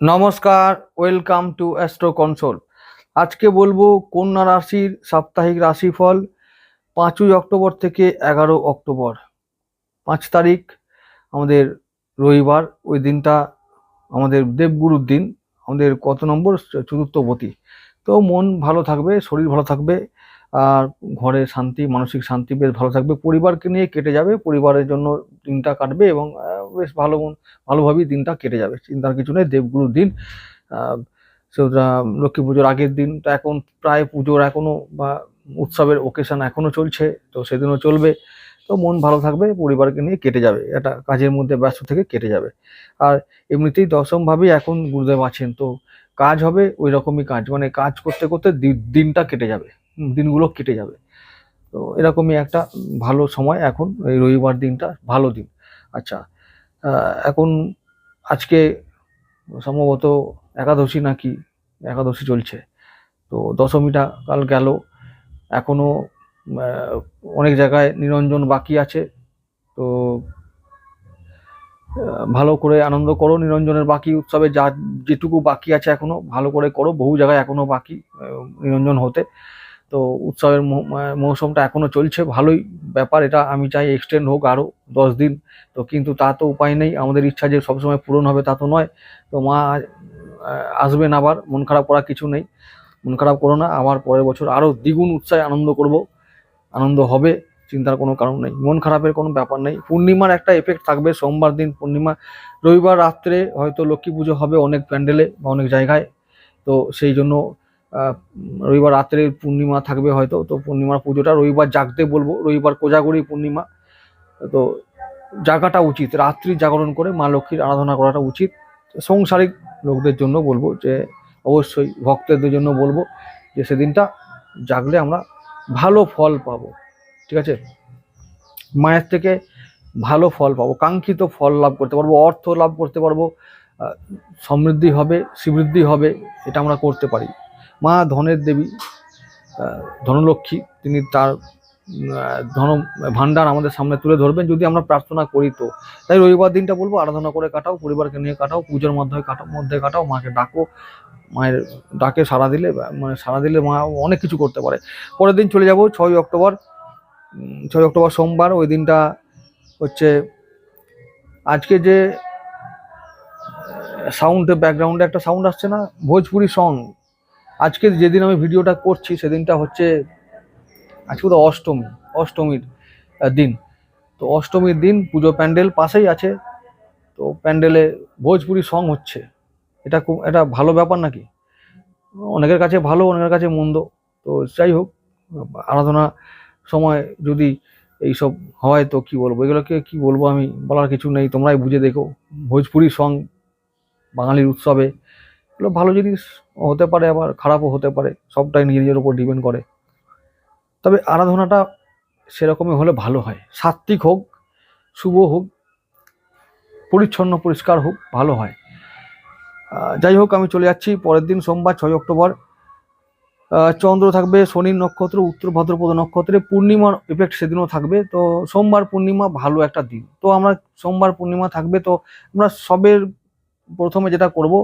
নমস্কার, welcome to astro console. আজকে বলব কন্যা রাশির সাপ্তাহিক রাশিফল পাঁচই অক্টোবর থেকে এগারো অক্টোবর। পাঁচ তারিখ আমাদের রবিবার, ওই দিনটা আমাদের দেবগুরুর দিন, আমাদের কত নম্বর? চতুর্থবতী তো মন ভালো থাকবে, শরীর ভালো থাকবে, আর ঘরে শান্তি, মানসিক শান্তি বেশ ভালো থাকবে। পরিবারকে নিয়ে কেটে যাবে, পরিবারের জন্য দিনটা কাটবে এবং বেশ ভালো মন- ভালোভাবেই দিনটা কেটে যাবে। চিন্তার কিছু নেই দেবগুরুর দিন সেটা লক্ষ্মী পুজোর আগের দিন তো এখন প্রায় পুজোর এখনও বা উৎসবের ওকেশন এখনও চলছে, তো সেদিনও চলবে। তো মন ভালো থাকবে, পরিবারকে নিয়ে কেটে যাবে, এটা কাজের মধ্যে ব্যস্ত থেকে কেটে যাবে। আর এমনিতেই দশমভাবেই এখন গুরুদেব আছেন, তো কাজ হবে ওই রকমই কাজ মানে কাজ করতে করতে দিনটা কেটে যাবে দিনগুলো কেটে যাবে। তো এরকমই একটা ভালো সময় এখন, এই রবিবার দিনটা, ভালো দিন। আচ্ছা এখন আজকে সম্ভবত একাদশী নাকি একাদশী চলছে। তো দশমীটা কাল গেল এখনও অনেক জায়গায় নিরঞ্জন বাকি আছে। তো ভালো করে আনন্দ করো, নিরঞ্জনের বাকি উৎসবে যা যেটুকু বাকি আছে এখনও ভালো করে করো, বহু জায়গায় এখনও বাকি নিরঞ্জন হতে। তো উৎসবের মৌসুমটা এখনও চলছে, ভালোই ব্যাপার, এটা আমি চাই এক্সটেন্ড হোক আরও দশ দিন, তো কিন্তু তা তো উপায় নেই, আমাদের ইচ্ছা যে সবসময় পূরণ হবে তা তো নয়, তো মা আসবেন আবার, মন খারাপ করার কিছু নেই, মন খারাপ করো না, আবার পরের বছর আরও দ্বিগুণ উৎসাহে আনন্দ করব, আনন্দ হবে, চিন্তার কোনো কারণ নেই, মন খারাপের কোনো ব্যাপার নেই, পূর্ণিমার একটা এফেক্ট থাকবে, সোমবার দিন পূর্ণিমা, রবিবার রাত্রে হয়তো লক্ষ্মী পুজো হবে অনেক প্যান্ডেলে বা অনেক জায়গায়, তো সেই জন্য রবিবার রাত্রে পূর্ণিমা থাকবে হয়তো, তো পূর্ণিমার পুজোটা রবিবার জাগতে বলব, রবিবার কোজাগরি পূর্ণিমা। তো জাগাটা উচিত, রাত্রি জাগরণ করে মা লক্ষ্মীর আরাধনা করাটা উচিত। সংসারিক লোকদের জন্য বলব যে, অবশ্যই ভক্তদের জন্য বলব যে, সেদিনটা জাগলে আমরা ভালো ফল পাব, ঠিক আছে? মায়ের থেকে ভালো ফল পাবো, কাঙ্ক্ষিত ফল লাভ করতে পারব, অর্থ লাভ করতে পারব সমৃদ্ধি হবে সমৃদ্ধি হবে, এটা আমরা করতে পারি। মা ধনের দেবী ধনলক্ষ্মী, তিনি তার ধন ভাণ্ডার আমাদের সামনে তুলে ধরবেন যদি আমরা প্রার্থনা করি তো। তাই রবিবার দিনটা বলব, আরাধনা করে কাটাও, পরিবারকে নিয়ে কাটাও, পুজোর মাধ্যমে কাটাও মধ্যে কাটাও, মাকে ডাকো, মায়ের ডাকে সাড়া দিলে মানে সাড়া দিলে মা অনেক কিছু করতে পারে। পরের দিন চলে যাব ছয় অক্টোবর ছয় অক্টোবর সোমবার, ওই দিনটা হচ্ছে আজকে যে সাউন্ড ব্যাকগ্রাউন্ডে একটা সাউন্ড আসছে না, ভোজপুরি সং আজকে যেদিন আমি ভিডিওটা করছি, সেদিনটা হচ্ছে আজকে তো অষ্টমী, অষ্টমীর দিন। তো অষ্টমীর দিন পুজো প্যান্ডেল পাশেই আছে। তো প্যান্ডেলে ভোজপুরি সং হচ্ছে। এটা খুব, এটা ভালো ব্যাপার নাকি? অনেকের কাছে ভালো, অনেকের কাছে মন্দ। তো যাই হোক, আরাধনা সময় যদি এইসব হয় তো কি বলব? এগুলোকে কি বলব আমি বলার কিছু নেই। তোমরাই বুঝে দেখো। ভোজপুরি সং বাঙালির উৎসবে এগুলো ভালো জিনিস হতে পারে, আবার খারাপও হতে পারে, সবটাই নিজের নিজের উপর ডিপেন্ড করে। তবে আরাধনাটা সেরকমই হলে ভালো হয়। সাত্বিক হোক, শুভ হোক, পরিচ্ছন্ন, পরিষ্কার হোক, ভালো হয়। যাই হোক, আমি চলে যাচ্ছি পরের দিন সোমবার, ছয় অক্টোবর। চন্দ্র থাকবে শনির নক্ষত্র, উত্তর ভাদ্রপদ নক্ষত্রে, পূর্ণিমার এফেক্ট সেদিনও থাকবে। তো সোমবার পূর্ণিমা ভালো একটা দিন। তো আমরা সোমবার পূর্ণিমা থাকবে, তো আমরা সবের প্রথমে যেটা করব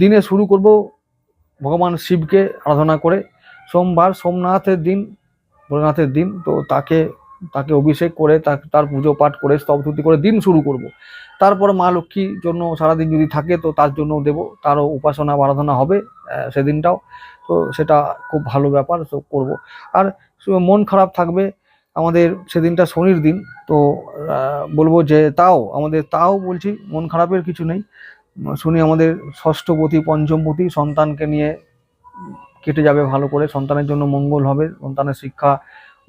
দিনে শুরু করব ভগবান শিবকে আরাধনা করে। সোমবার সোমনাথের দিন, ভোলেনাথের দিন, তো তাকে তাকে অভিষেক করে তার পুজো পাঠ করে স্তবস্তুতি করে দিন শুরু করব। তারপর মা লক্ষ্মীর জন্য সারাদিন যদি থাকে, তো তার জন্য দেব। তারও উপাসনা আরাধনা হবে সেদিনটাও। তো সেটা খুব ভালো ব্যাপার, তো করব। আর মন খারাপ থাকবে, আমাদের সেদিনটা শনির দিন, তো বলব যে তাও, আমাদের তাও বলছি, মন খারাপের কিছু নেই। শনি আমাদের ষষ্ঠপতি পঞ্চমপতি সন্তানকে নিয়ে কেটে যাবে ভালো করে। সন্তানের জন্য মঙ্গল হবে, সন্তানের শিক্ষা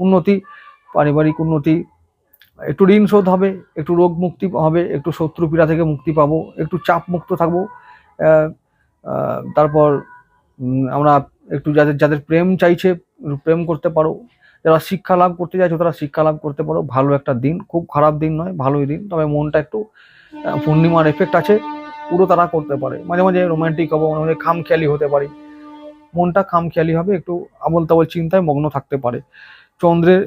উন্নতি, পারিবারিক উন্নতি। একটু ঋণ শোধ হবে, একটু রোগ মুক্তি হবে, একটু শত্রু পীড়া থেকে মুক্তি পাবো, একটু চাপ মুক্ত থাকব। তারপর আমরা একটু যাদের যাদের প্রেম চাইছে, প্রেম করতে পারো, যারা শিক্ষা লাভ করতে চাইছো তারা শিক্ষা লাভ করতে পারো। ভালো একটা দিন, খুব খারাপ দিন নয়, ভালোই দিন। তবে মনটা একটু পূর্ণিমার এফেক্ট আছে। পুরো তারা করতে পারে। মাঝে মাঝে রোমান্টিক হব, মাঝে মাঝে খামখেয়ালি হতে পারি। মনটা খামখেয়ালি হবে, একটু আবল তাবল চিন্তায় মগ্ন থাকতে পারে। চন্দ্রের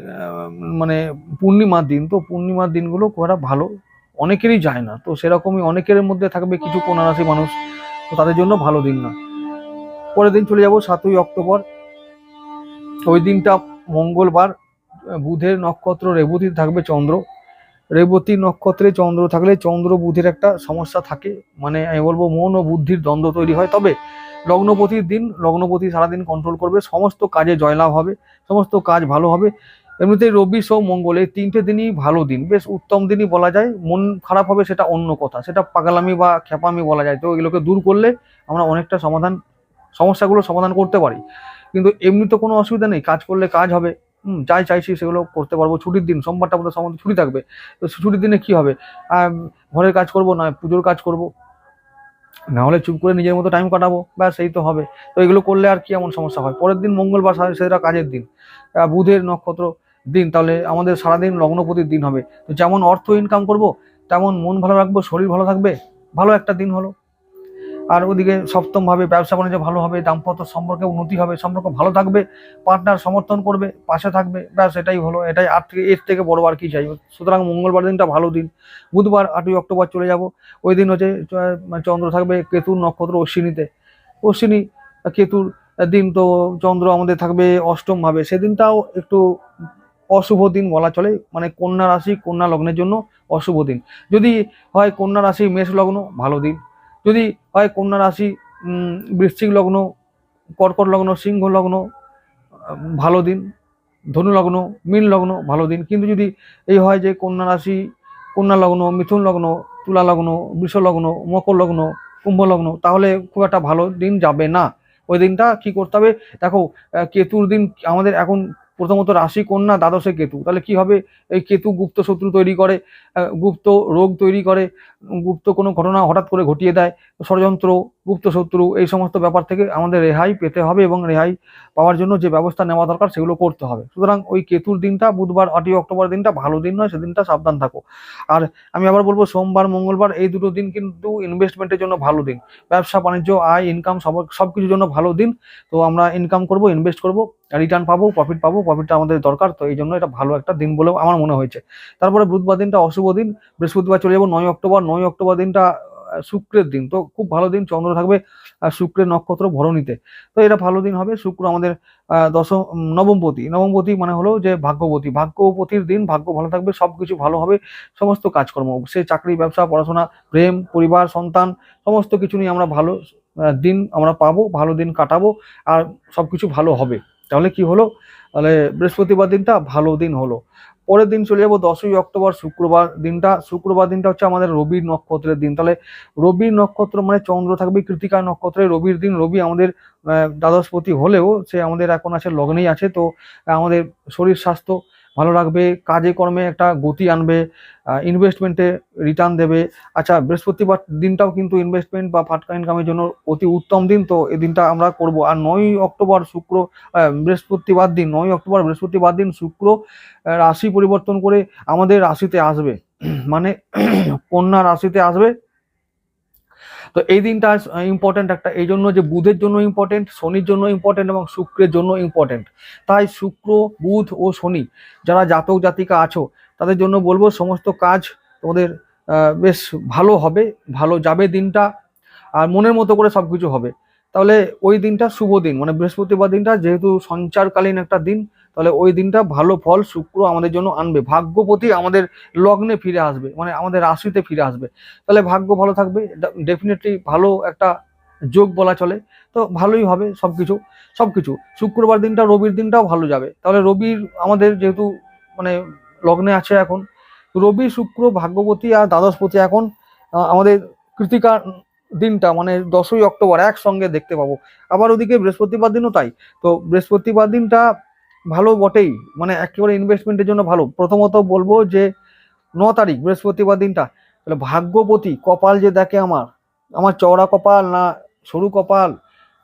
মানে পূর্ণিমার দিন, তো পূর্ণিমার দিনগুলো খুব একটা ভালো অনেকেরই যায় না। তো সেরকমই অনেকের মধ্যে থাকবে কিছু কন্যা রাশি মানুষ, তো তাদের জন্য ভালো দিন না। পরের দিন চলে যাব সাতই অক্টোবর। ওই দিনটা মঙ্গলবার, বুধের নক্ষত্র রেবতী থাকবে চন্দ্র। রেবতী নক্ষত্রে চন্দ্র থাকলে চন্দ্র বুধের একটা সমস্যা থাকে। মানে আমি বলব মন ও বুদ্ধির দ্বন্দ্ব তৈরি হয়। তবে লগ্নপতির দিন, লগ্নপতি সারাদিন কন্ট্রোল করবে। সমস্ত কাজে জয়লাভ হবে, সমস্ত কাজ ভালো হবে। এমনিতেই রবি সো মঙ্গল এই তিনটে দিনই ভালো দিন। বেশ উত্তম দিনই বলা যায়। মন খারাপ হবে সেটা অন্য কথা। সেটা পাগলামি বা খেপামি বলা যায়। তো এগুলোকে দূর করলে আমরা অনেকটা সমাধান, সমস্যাগুলো সমাধান করতে পারি। কিন্তু এমনি তো কোনো অসুবিধা নেই। কাজ করলে কাজ হবে। যাই চাইছি সেগুলো করতে পারব। ছুটির দিন, সোমবারটা আমাদের সমস্ত ছুটি থাকবে। তো ছুটির দিনে কি হবে? ঘরের কাজ করব না, পুজোর কাজ করব? না হলে চুপ করে নিজের মতো টাইম কাটাবো? ব্যাস সেই তো হবে। তো এগুলো করলে আর কি এমন সমস্যা হয়? পরের দিন মঙ্গলবার সেটা কাজের দিন। বুধের নক্ষত্র দিন, তাহলে আমাদের সারাদিন লগ্নপতির দিন হবে। তো যেমন অর্থ ইনকাম করব, তেমন মন ভালো রাখব, শরীর ভালো থাকবে। ভালো একটা দিন হলো। আর ওদিকে সপ্তম ভাবে ব্যবসা বাণিজ্য ভালো হবে, দাম্পত্য সম্পর্কে উন্নতি হবে, সম্পর্ক ভালো থাকবে পার্টনার সমর্থন করবে, পাশে থাকবে, ব্যাস এটাই হলো, এটাই আর থেকে, এর থেকে বড় আর কি চাই। সুতরাং মঙ্গলবার দিনটা ভালো দিন। বুধবার আটই অক্টোবর চলে যাব। ওই দিন হচ্ছে মানে চন্দ্র থাকবে কেতুর নক্ষত্র অশ্বিনীতে। অশ্বিনী, কেতুর দিন তো চন্দ্র আমাদের থাকবে অষ্টম ভাবে সেদিনটাও একটু অশুভ দিন বলা চলে মানে কন্যা রাশি, কন্যা লগ্নের জন্য অশুভ দিন। যদি হয় কন্যা রাশি, মেষ লগ্ন, ভালো দিন। যদি হয় কন্যা রাশি বৃশ্চিক লগ্ন, কর্কট লগ্ন, সিংহ লগ্ন ভালো দিন, ধনু লগ্ন, মীন লগ্ন, ভালো দিন। কিন্তু যদি এই হয় যে কন্যা রাশি, কন্যা লগ্ন, মিথুন লগ্ন, তুলা লগ্ন, বৃষ লগ্ন, মকর লগ্ন, কুম্ভ লগ্ন, তাহলে খুব একটা ভালো দিন যাবে না। ওই দিনটা কি করতে হবে? দেখো কেতুর দিন আমাদের এখন প্রথমত রাশি কন্যা দ্বাদশে কেতু। তাহলে কি হবে? এই কেতু গুপ্ত শত্রু তৈরি করে গুপ্ত রোগ তৈরি করে, গুপ্ত কোনো ঘটনা হঠাৎ করে ঘটিয়ে দেয়, ষড়যন্ত্র, গুপ্ত শত্রু, এই সমস্ত ব্যাপার থেকে আমাদের রেহাই পেতে হবে এবং রেহাই পাওয়ার জন্য যে ব্যবস্থা নেওয়া দরকার সেগুলো করতে হবে। সুতরাং ওই কেতুর দিনটা, বুধবার আটই অক্টোবর দিনটা ভালো দিন নয়, সেদিনটা সাবধান থাকো। আর আমি আবার বলব, সোমবার, মঙ্গলবার এই দুটো দিন কিন্তু ইনভেস্টমেন্টের জন্য ভালো দিন। ব্যবসা, বাণিজ্য, আয় ইনকাম সব সব কিছুর জন্য ভালো দিন। তো আমরা ইনকাম করব ইনভেস্ট করব। রিটার্ন পাবো প্রফিট পাবো প্রফিটটা আমাদের দরকার, তো এই জন্য এটা ভালো একটা দিন বলেও আমার মনে হয়েছে। তারপরে বুধবার দিনটা অশুভ দিন, বৃহস্পতিবার চলে যাব, নয় অক্টোবর নয় অক্টোবর দিনটা শুক্রের দিন, তো খুব ভালো দিন, চন্দ্র থাকবে শুক্রের নক্ষত্র ভরণীতে। তো এটা ভালো দিন হবে, শুক্র আমাদের দশম নবমপতি। নবমপতি মানে হলো যে ভাগ্যবতী ভাগ্যপতির দিন ভাগ্য ভালো থাকবে সব কিছু ভালো হবে, সমস্ত কাজকর্ম, সে চাকরি, ব্যবসা, পড়াশোনা, প্রেম, পরিবার, সন্তান, সমস্ত কিছু নিয়ে আমরা ভালো দিন আমরা পাবো, ভালো দিন কাটাবো, আর সব কিছু ভালো হবে। তাহলে কি হলো? তাহলে বৃহস্পতিবার দিনটা ভালো দিন হলো। পরের দিন চলে যাব দশই অক্টোবর, শুক্রবার দিনটা। শুক্রবার দিনটা হচ্ছে আমাদের রবির নক্ষত্রের দিন। তাহলে রবির নক্ষত্র মানে চন্দ্র থাকবে কৃতিকা নক্ষত্রে। রবির দিন রবি আমাদের দ্বাদশপতি হলেও সে আমাদের এখন আছে, লগ্নেই আছে। তো আমাদের শরীর স্বাস্থ্য ভালো রাখবে, কাজে কর্মে একটা গতি আনবে ইনভেস্টমেন্টে রিটার্ন দেবে। আচ্ছা বৃহস্পতিবার দিনটাও কিন্তু ইনভেস্টমেন্ট বা ফাটকা ইনকামের জন্য অতি উত্তম দিন, তো এই দিনটা আমরা করব। আর নয় অক্টোবর শুক্র বৃহস্পতিবার দিন নয় অক্টোবর বৃহস্পতিবার দিন শুক্র রাশি পরিবর্তন করে আমাদের রাশিতে আসবে। মানে কন্যা রাশিতে আসবে। তো এই দিনটা ইম্পর্টেন্ট একটা। এই জন্য যে বুধের জন্য ইম্পর্টেন্ট শনির জন্য ইম্পর্টেন্ট এবং শুক্রের জন্য ইম্পর্টেন্ট তাই শুক্র, বুধ ও শনি যারা জাতক, জাতিকা আছো, তাদের জন্য বলব সমস্ত কাজ তোমাদের বেশ ভালো হবে, ভালো যাবে দিনটা, আর মনের মতো করে সব কিছু হবে। তাহলে ওই দিনটা শুভ দিন মানে বৃহস্পতিবার দিনটা যেহেতু সঞ্চারকালীন একটা দিন তাহলে ওই দিনটা ভালো ফল শুক্র আমাদের জন্য আনবে। ভাগ্যপতি আমাদের লগ্নে ফিরে আসবে মানে আমাদের রাশিতে ফিরে আসবে। তাহলে ভাগ্য ভালো থাকবে ডেফিনেটলি ভালো একটা যোগ বলা চলে। তো ভালোই হবে সব কিছু সব কিছু শুক্রবার দিনটা রবির দিনটাও ভালো যাবে। তাহলে রবির আমাদের যেহেতু মানে লগ্নে আছে এখন, রবি, শুক্র ভাগ্যবতী আর দ্বাদশপতি এখন আমাদের কৃতিকা দিনটা মানে দশই অক্টোবর একসঙ্গে দেখতে পাবো। আবার ওদিকে বৃহস্পতিবার দিনও তাই। তো বৃহস্পতিবার দিনটা ভালো বটেই মানে একেবারে ইনভেস্টমেন্টের জন্য ভালো। প্রথমত বলব যে, ন তারিখ, বৃহস্পতিবার দিনটা, তাহলে ভাগ্যপতি, কপাল যে দেখে আমার আমার চওড়া কপাল না সরু কপাল,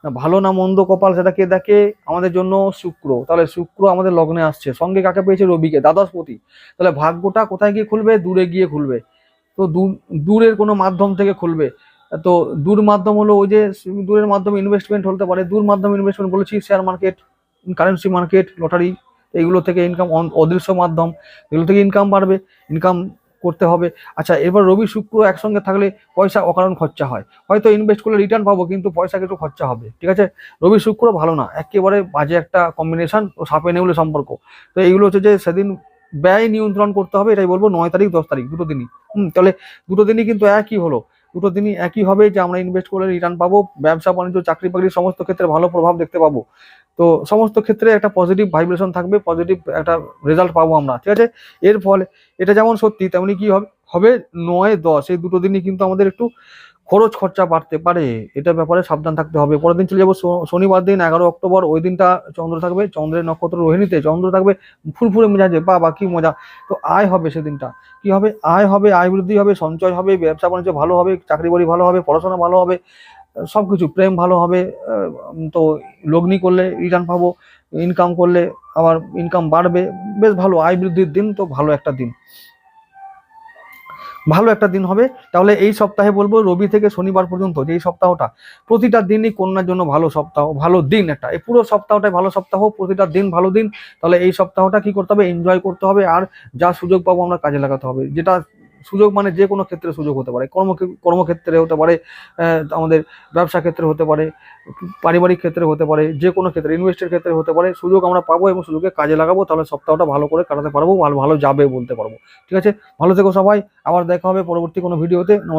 না ভালো না মন্দ কপাল সেটাকে দেখে? আমাদের জন্য শুক্র। তাহলে শুক্র আমাদের লগ্নে আসছে। সঙ্গে কাকে পেয়েছে? রবিকে, দ্বাদশপতি। তাহলে ভাগ্যটা কোথায় গিয়ে খুলবে? দূরে গিয়ে খুলবে। তো দূর, দূরের কোনো মাধ্যম থেকে খুলবে। তো দূর মাধ্যম হলো ওই যে, দূরের মাধ্যমে ইনভেস্টমেন্ট হতে পারে। দূর মাধ্যমে ইনভেস্টমেন্ট বলেছি share market currency market lottery এগুলো থেকে ইনকাম অদৃশ্য মাধ্যম, এগুলো থেকে ইনকাম বাড়বে ইনকাম করতে হবে। আচ্ছা এবার রবি শুক্র একসঙ্গে থাকলে পয়সা অকারণ খরচা হয়। হয়তো ইনভেস্ট করলে রিটার্ন পাবো, কিন্তু পয়সা কিছু খরচা হবে। ঠিক আছে? রবি শুক্র ভালো না, একেবারে বাজে একটা কম্বিনেশন ও সাপে নেউলে সম্পর্ক। তো এইগুলো হচ্ছে যে সেদিন ব্যয় নিয়ন্ত্রণ করতে হবে, এটাই বলব, নয় তারিখ, দশ তারিখ, দুটো দিনই। হুম, তাহলে দুটো দিনই কিন্তু একই হলো। দুটো দিনই একই হবে যে আমরা ইনভেস্ট করলে রিটার্ন পাবো, ব্যবসা, বাণিজ্য চাকরি বাকরি সমস্ত ক্ষেত্রে ভালো প্রভাব দেখতে পাবো। তো সমস্ত ক্ষেত্রে একটা পজিটিভ ভাইব্রেশন থাকবে পজিটিভ একটা রেজাল্ট পাবো আমরা, ঠিক আছে? এর ফলে এটা যেমন সত্যি, তেমনি কি হবে? হবে নয়, দশ, এই দুটো দিনই কিন্তু আমাদের একটু খরচ খরচা বাড়তে পারে, এটা ব্যাপারে সাবধান থাকতে হবে। পরের দিন চলে যাব শনিবার দিন, এগারো অক্টোবর, ওই দিনটা চন্দ্র থাকবে, চন্দ্রের নক্ষত্র রোহিণীতে চন্দ্র থাকবে, ফুরফুরে মেজাজে বা বা কি মজা। তো আয় হবে সেদিনটা, কি হবে? আয় হবে, আয় বৃদ্ধি হবে, সঞ্চয় হবে, ব্যবসা বাণিজ্য ভালো হবে, চাকরি বাড়ি ভালো হবে, পড়াশোনা ভালো হবে সব কিছু প্রেম ভালো হবে তো লগ্নি করলে রিটার্ন পাবো ইনকাম করলে আবার ইনকাম বাড়বে, বেশ ভালো, আয় বৃদ্ধির দিন তো ভালো একটা দিন। ভালো একটা দিন হবে। তাহলে এই সপ্তাহে বলব, রবি থেকে শনিবার পর্যন্ত যে এই সপ্তাহটা, প্রতিটা দিনই কন্যার জন্য ভালো সপ্তাহ, ভালো দিন একটা। এই পুরো সপ্তাহটাই ভালো সপ্তাহ, প্রতিটা দিন ভালো দিন। তাহলে এই সপ্তাহটা কি করতে হবে? এনজয় করতে হবে, আর যা সুযোগ পাবো আমরা কাজে লাগাতে হবে। যেটা সুযোগ মানে যে কোনো ক্ষেত্রে সুযোগ হতে পারে। কর্ম কর্মক্ষেত্রে হতে পারে আমাদের ব্যবসা ক্ষেত্রে হতে পারে, পারিবারিক ক্ষেত্রে হতে পারে, যে কোনো ক্ষেত্রে ইনভেস্টের ক্ষেত্রে হতে পারে। সুযোগ আমরা পাবো এবং সুযোগে কাজে লাগাবো, তাহলে সপ্তাহটা ভালো করে কাটাতে পারব, ভালো ভালো যাবে বলতে পারব। ঠিক আছে? ভালো থেকো সবাই, আবার দেখা হবে পরবর্তী কোনো ভিডিওতে। নমস্কার।